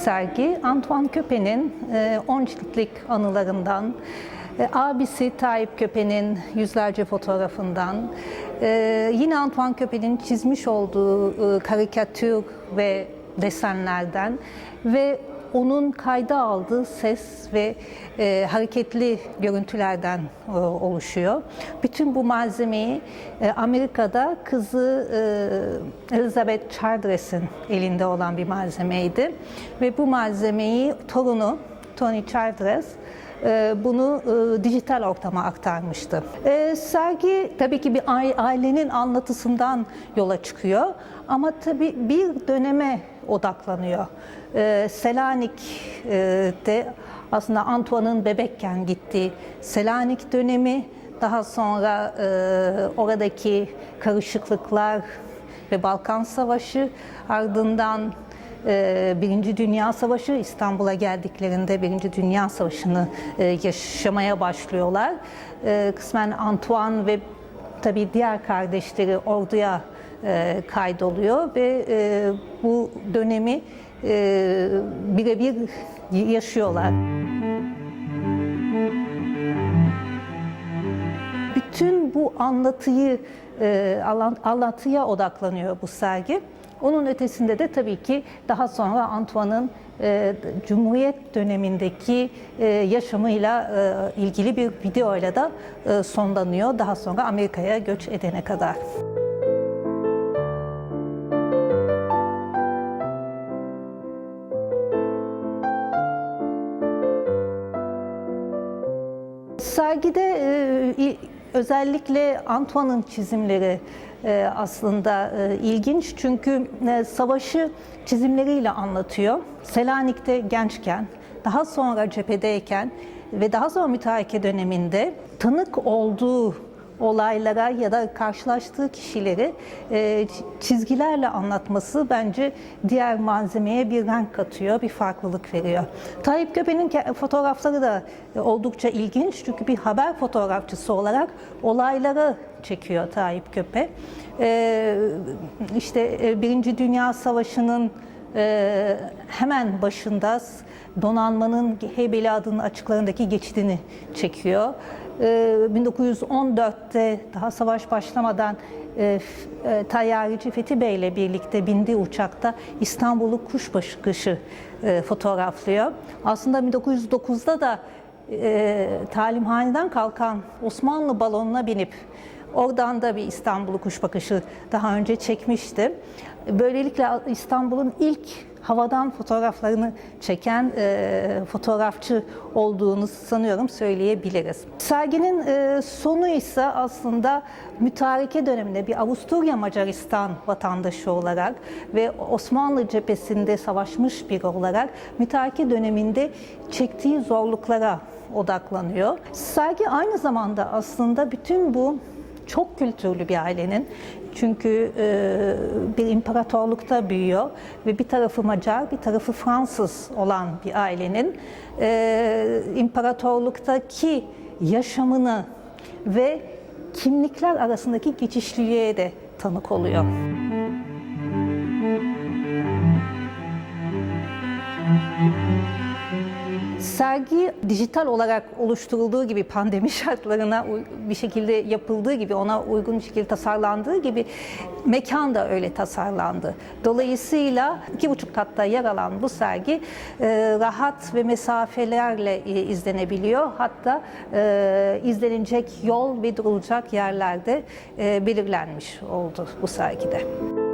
sergi Antoine Köpe'nin e, 10 ciltlik anılarından, e, abisi Tayyip Köpe'nin yüzlerce fotoğrafından, e, yine Antoine Köpe'nin çizmiş olduğu e, karikatür ve desenlerden ve onun kayda aldığı ses ve e, hareketli görüntülerden e, oluşuyor. Bütün bu malzemeyi e, Amerika'da kızı e, Elizabeth Childress'in elinde olan bir malzemeydi. Ve bu malzemeyi torunu Tony Childress bunu e, dijital ortama aktarmıştı. E, sergi tabii ki bir ai- ailenin anlatısından yola çıkıyor ama tabii bir döneme odaklanıyor. E, Selanik'te aslında Antoine'ın bebekken gittiği Selanik dönemi, daha sonra e, oradaki karışıklıklar ve Balkan Savaşı ardından e, Birinci Dünya Savaşı İstanbul'a geldiklerinde Birinci Dünya Savaşı'nı e, yaşamaya başlıyorlar. E, Kısmen Antoine ve tabii diğer kardeşleri orduya e, kaydoluyor ve e, bu dönemi birebir yaşıyorlar. bütün bu anlatıyı anlatıya odaklanıyor bu sergi. Onun ötesinde de tabii ki daha sonra Antoine'ın e, Cumhuriyet dönemindeki e, yaşamıyla e, ilgili bir videoyla da e, sonlanıyor. Daha sonra Amerika'ya göç edene kadar. Sergide e, özellikle Antoine'ın çizimleri e, aslında e, ilginç çünkü e, savaşı çizimleriyle anlatıyor. Selanik'te gençken, daha sonra cephedeyken ve daha sonra müteahhit döneminde tanık olduğu olaylara ya da karşılaştığı kişileri e, çizgilerle anlatması bence diğer malzemeye bir renk katıyor, bir farklılık veriyor. Tayyip Köpe'nin ke- fotoğrafları da oldukça ilginç çünkü bir haber fotoğrafçısı olarak olayları çekiyor Tayyip Köpe. E, işte e, Birinci Dünya Savaşı'nın e, hemen başında donanmanın Heybeli adının açıklarındaki geçidini çekiyor. Ee, 1914'te daha savaş başlamadan e, e, tayyareci Fethi Bey ile birlikte bindiği uçakta İstanbul'u kuşbaşı kışı e, fotoğraflıyor. Aslında 1909'da da talimhaneden kalkan Osmanlı balonuna binip oradan da bir İstanbul'u kuş bakışı daha önce çekmişti. Böylelikle İstanbul'un ilk havadan fotoğraflarını çeken e, fotoğrafçı olduğunu sanıyorum söyleyebiliriz. Serginin e, sonu ise aslında mütareke döneminde bir Avusturya Macaristan vatandaşı olarak ve Osmanlı cephesinde savaşmış biri olarak mütareke döneminde çektiği zorluklara odaklanıyor. Sergi aynı zamanda aslında bütün bu çok kültürlü bir ailenin çünkü e, bir imparatorlukta büyüyor ve bir tarafı Macar, bir tarafı Fransız olan bir ailenin e, imparatorluktaki yaşamını ve kimlikler arasındaki geçişliliğe de tanık oluyor. Sergi dijital olarak oluşturulduğu gibi pandemi şartlarına bir şekilde yapıldığı gibi ona uygun bir şekilde tasarlandığı gibi mekan da öyle tasarlandı. Dolayısıyla iki buçuk katta yer alan bu sergi e, rahat ve mesafelerle e, izlenebiliyor. Hatta e, izlenecek yol ve durulacak yerlerde belirlenmiş oldu bu sergide.